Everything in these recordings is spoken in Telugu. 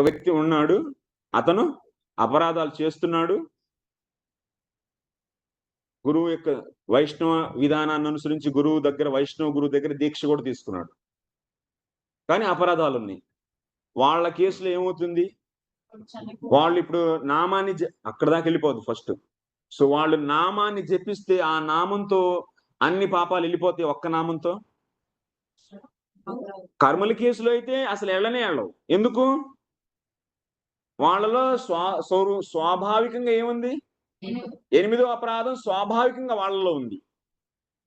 ఒక వ్యక్తి ఉన్నాడు అతను అపరాధాలు చేస్తున్నాడు. గురువు యొక్క వైష్ణవ విధానాన్ని అనుసరించి గురువు దగ్గర వైష్ణవ గురువు దగ్గర దీక్ష కూడా తీసుకున్నాడు. కానీ అపరాధాలు ఉన్నాయి. వాళ్ళ కేసులో ఏమవుతుంది? వాళ్ళు ఇప్పుడు నామాన్ని అక్కడ దాకా వెళ్ళిపోదు ఫస్ట్. సో వాళ్ళు నామాన్ని జపిస్తే ఆ నామంతో అన్ని పాపాలు వెళ్ళిపోతాయి ఒక్క నామంతో? కర్మల కేసులో అయితే అసలు ఎళ్ళనే వెళ్ళవు. ఎందుకు? వాళ్ళలో స్వా స్వాభావికంగా ఏముంది? ఎనిమిదో అపరాధం స్వాభావికంగా వాళ్ళలో ఉంది.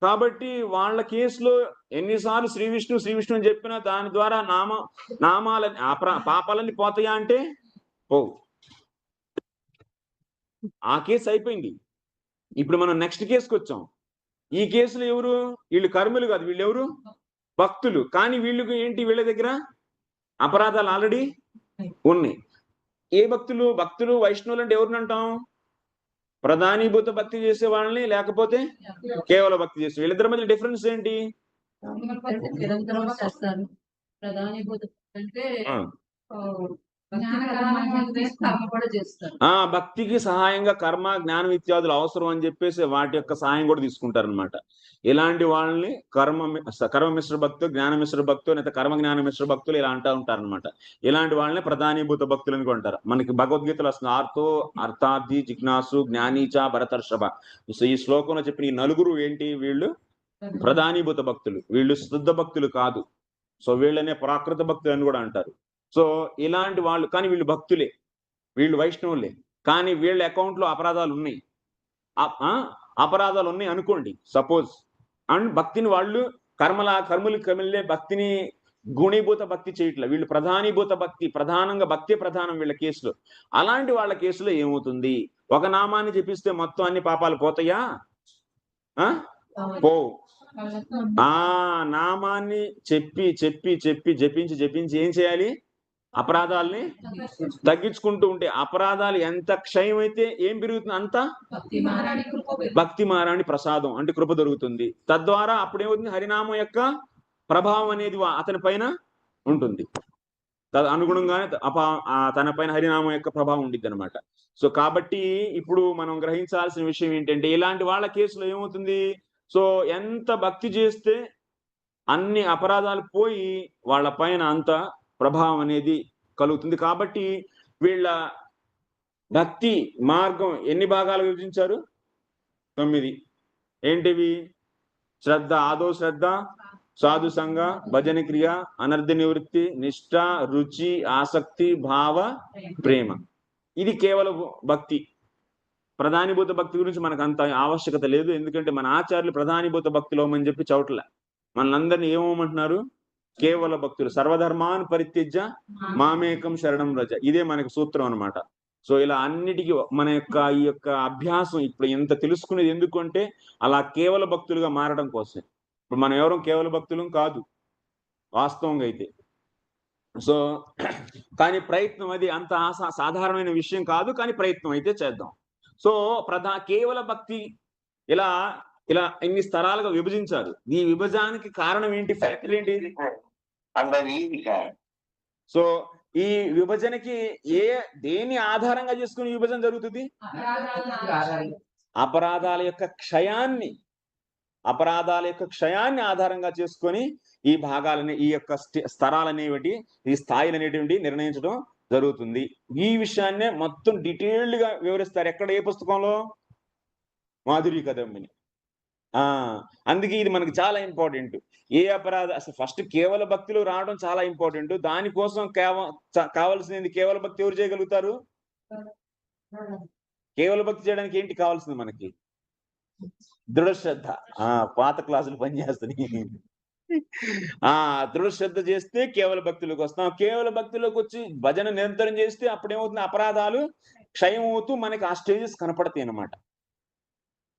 కాబట్టి వాళ్ళ కేసులో ఎన్నిసార్లు శ్రీ విష్ణు శ్రీ విష్ణు అని చెప్పినా దాని ద్వారా నామ నామాల అపరా పాపాలన్నీ పోతాయా అంటే పోవు. ఆ కేసు అయిపోయింది. ఇప్పుడు మనం నెక్స్ట్ కేసుకి వచ్చాం. ఈ కేసులో ఎవరు? వీళ్ళు కర్మలు కాదు. వీళ్ళు ఎవరు? భక్తులు. కానీ వీళ్ళకి ఏంటి వీళ్ళ దగ్గర? అపరాధాలు ఆల్రెడీ ఉన్నాయి. ఏ భక్తులు? భక్తులు వైష్ణవులు అంటే ఎవరిని అంటాం? ప్రధానీభూత భక్తి చేసే వాళ్ళని లేకపోతే కేవల భక్తి చేసే వీళ్ళిద్దరి మధ్య డిఫరెన్స్ ఏంటి? అంటే భక్తికి సహాయంగా కర్మ జ్ఞానం ఇత్యాదులు అవసరం అని చెప్పేసి వాటి యొక్క సహాయం కూడా తీసుకుంటారు అనమాట ఇలాంటి వాళ్ళని కర్మ కర్మ మిశ్ర భక్తు జ్ఞాన మిశ్ర భక్తు లేదా కర్మ జ్ఞాన మిశ్ర భక్తులు ఇలా అంటూ ఉంటారు అనమాట ఇలాంటి వాళ్ళని ప్రధానీభూత భక్తులు అని కూడా అంటారు. మనకి భగవద్గీతలో వస్తుంది ఆర్తో అర్థార్థి జిజ్ఞాసు జ్ఞానీచ భరతర్షభ. సో ఈ శ్లోకంలో చెప్పిన ఈ నలుగురు ఏంటి వీళ్ళు? ప్రధానీభూత భక్తులు. వీళ్ళు శుద్ధ భక్తులు కాదు. సో వీళ్ళనే ప్రాకృత భక్తులు అని కూడా అంటారు. సో ఇలాంటి వాళ్ళు కానీ వీళ్ళు భక్తులే. వీళ్ళు వైష్ణవులే. కానీ వీళ్ళ అకౌంట్లో అపరాధాలు ఉన్నాయి. అపరాధాలు ఉన్నాయి అనుకోండి సపోజ్. అండ్ భక్తిని వాళ్ళు కర్మల కర్మలు కమిలే భక్తిని గుణీభూత భక్తి చేయట్లే. వీళ్ళు ప్రధానీభూత భక్తి ప్రధానంగా భక్తి ప్రధానం వీళ్ళ కేసులో. అలాంటి వాళ్ళ కేసులో ఏమవుతుంది? ఒక నామాన్ని జపిస్తే మొత్తం అన్ని పాపాలు పోతాయా? ఆ? ఆ నామాన్ని చెప్పి చెప్పి చెప్పి జపించి జపించి ఏం చేయాలి? అపరాధాల్ని తగ్గించుకుంటూ ఉంటే అపరాధాలు ఎంత క్షయమైతే ఏం పెరుగుతుంది? అంత భక్తి మారాణి భక్తి ప్రసాదం అంటే కృప దొరుకుతుంది. తద్వారా అప్పుడేమవుతుంది? హరినామం యొక్క ప్రభావం అనేది అతని పైన ఉంటుంది. తద అనుగుణంగానే త- ఆ తన పైన హరినామం యొక్క ప్రభావం ఉండిద్ది అనమాట సో కాబట్టి ఇప్పుడు మనం గ్రహించాల్సిన విషయం ఏంటంటే ఇలాంటి వాళ్ళ కేసులో ఏమవుతుంది? సో ఎంత భక్తి చేస్తే అన్ని అపరాధాలు పోయి వాళ్ళ పైన అంత ప్రభావం అనేది కలుగుతుంది. కాబట్టి వీళ్ళ భక్తి మార్గం ఎన్ని భాగాలు విభజించారు? తొమ్మిది. ఏంటివి? శ్రద్ధ ఆదో శ్రద్ధ సాధు సంఘ భజన క్రియ అనర్ధ నివృత్తి నిష్ఠ రుచి ఆసక్తి భావ ప్రేమ. ఇది కేవలం భక్తి. ప్రధానిభూత భక్తి గురించి మనకు అంత ఆవశ్యకత లేదు. ఎందుకంటే మన ఆచార్యులు ప్రధానిభూత భక్తిలో అని చెప్పి చౌట్ల మనందరినీ ఏమోమంటున్నారు? కేవల భక్తులు. సర్వధర్మాన్ పరిత్యజ్య మామేకం శరణం రజ ఇదే మనకి సూత్రం అన్నమాట. సో ఇలా అన్నిటికీ మన యొక్క ఈ యొక్క అభ్యాసం ఇప్పుడు ఎంత తెలుసుకునేది ఎందుకు అంటే అలా కేవల భక్తులుగా మారడం కోసం ఇప్పుడు మనం ఎవరం కేవల భక్తులం కాదు. వాస్తవంగా అయితే. సో కానీ ప్రయత్నం అది అంత ఆసా సాధారణమైన విషయం కాదు కానీ ప్రయత్నం అయితే చేద్దాం. సో ప్రధా కేవల భక్తి ఇలా ఇలా ఇన్ని స్థలాలుగా విభజించారు. ఈ విభజానికి కారణం ఏంటి? ఫ్యాక్టరీ ఏంటి? సో ఈ విభజనకి ఏ దేని ఆధారంగా చేసుకుని విభజన జరుగుతుంది? అపరాధాల యొక్క క్షయాన్ని అపరాధాల యొక్క క్షయాన్ని ఆధారంగా చేసుకొని ఈ భాగాలని ఈ యొక్క స్థలాలనేవి ఈ స్థాయిలు అనేటువంటి నిర్ణయించడం జరుగుతుంది. ఈ విషయాన్నే మొత్తం డీటెయిల్డ్గా వివరిస్తారు. ఎక్కడ ఏ పుస్తకంలో? మాధురి కదమ్మిని అందుకే ఇది మనకి చాలా ఇంపార్టెంట్. ఏ అపరాధ అసలు ఫస్ట్ కేవల భక్తులు రావడం చాలా ఇంపార్టెంట్. దానికోసం కేవ కావాల్సింది కేవల భక్తి ఎవరు చేయగలుగుతారు? కేవల భక్తి చేయడానికి ఏంటి కావాల్సింది మనకి? దృఢ శ్రద్ధ ఆ పాత క్లాసులు పనిచేస్తున్నాయి. ఆ దృఢ శ్రద్ధ చేస్తే కేవల భక్తులకు వస్తాం. కేవల భక్తులకు వచ్చి భజన నిరంతరం చేస్తే అప్పుడేమవుతుంది? అపరాధాలు క్షయం అవుతూ మనకి ఆ స్టేజెస్ కనపడతాయి అన్నమాట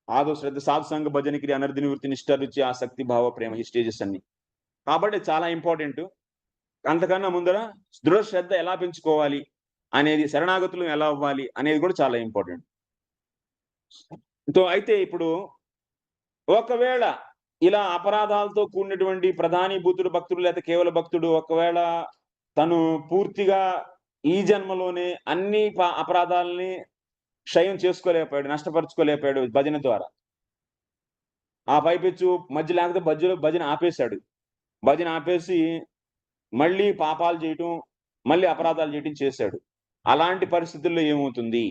ఆదో శ్రద్ధ సాధుసంగ భజన క్రియ అనర్థి నివృత్తి నిష్ఠ రుచి ఆసక్తి భావ ప్రేమ ఈ స్టేజెస్ అన్ని. కాబట్టి చాలా ఇంపార్టెంట్. అంతకన్నా ముందర దృఢ శ్రద్ధ ఎలా పెంచుకోవాలి? అనేది శరణాగతులు ఎలా అవ్వాలి? అనేది కూడా చాలా ఇంపార్టెంట్. సో అయితే ఇప్పుడు ఒకవేళ ఇలా అపరాధాలతో కూడినటువంటి ప్రధాని భూతుడు భక్తుడు లేదా కేవల భక్తుడు ఒకవేళ తను పూర్తిగా ఈ జన్మలోనే అన్ని అపరాధాలని క్షయం చేసుకోలేకపోయాడు నష్టపరుచుకోలేకపోయాడు భజన ద్వారా. ఆ పైపెచ్చు మధ్య లేకపోతే భజన భజన ఆపేశాడు. భజన ఆపేసి మళ్ళీ పాపాలు చేయటం మళ్ళీ అపరాధాలు చేయటం చేశాడు. అలాంటి పరిస్థితుల్లో ఏమవుతుంది?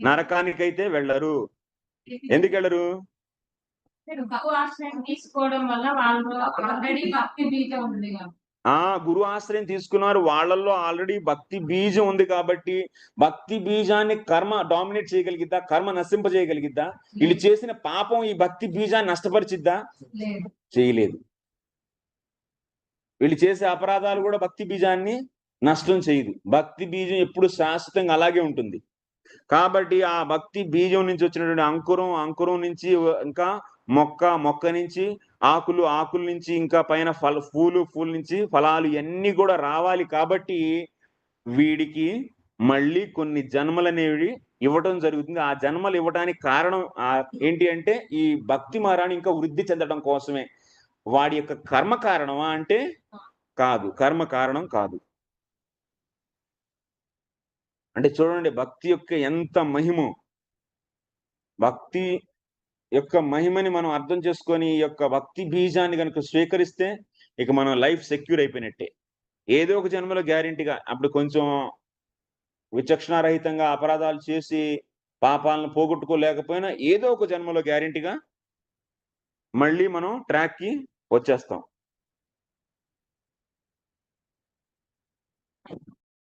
నరకానికైతే వెళ్ళరు. ఎందుకు వెళ్ళరు? తక్కువ ఆశ్రయం తీసుకోవడం వల్ల వాళ్ళు ఆల్రెడీ భక్తి బీజం ఉంది కాబట్టి. ఆ గురు ఆశ్రయం తీసుకున్నారు. వాళ్ళల్లో ఆల్రెడీ భక్తి బీజం ఉంది కాబట్టి భక్తి బీజాన్ని కర్మ డామినేట్ చేయగలిగిద్దా? కర్మ నశింప చేయగలిగిద్దా వీళ్ళు చేసిన పాపం ఈ భక్తి బీజాన్ని నష్టపరిచిద్దా? లేదు. చేయలేదు. వీళ్ళు చేసే అపరాధాలు కూడా భక్తి బీజాన్ని నష్టం చేయదు. భక్తి బీజం ఎప్పుడు శాశ్వతంగా అలాగే ఉంటుంది. కాబట్టి ఆ భక్తి బీజం నుంచి వచ్చినటువంటి అంకురం అంకురం నుంచి ఇంకా మొక్క మొక్క నుంచి ఆకులు ఆకుల నుంచి ఇంకా పైన ఫల పూలు పూల నుంచి ఫలాలు ఇవన్నీ కూడా రావాలి కాబట్టి వీడికి మళ్ళీ కొన్ని జన్మలనేవి ఇవ్వటం జరుగుతుంది. ఆ జన్మలు ఇవ్వడానికి కారణం ఏంటి అంటే ఈ భక్తి మారాన్ని ఇంకా వృద్ధి చెందడం కోసమే. వాడి యొక్క కర్మ కారణమా అంటే కాదు. కర్మ కారణం కాదు. అంటే చూడండి భక్తి యొక్క ఎంత మహిమ. భక్తి యొక్క మహిమని మనం అర్థం చేసుకొని ఈ యొక్క భక్తి బీజాన్ని కనుక స్వీకరిస్తే ఇక మనం లైఫ్ సెక్యూర్ అయిపోయినట్టే. ఏదో ఒక జన్మలో గ్యారెంటీగా అప్పుడు కొంచెం విచక్షణారహితంగా అపరాధాలు చేసి పాపాలను పోగొట్టుకోలేకపోయినా ఏదో ఒక జన్మలో గ్యారెంటీగా మళ్ళీ మనం ట్రాక్కి వచ్చేస్తాం.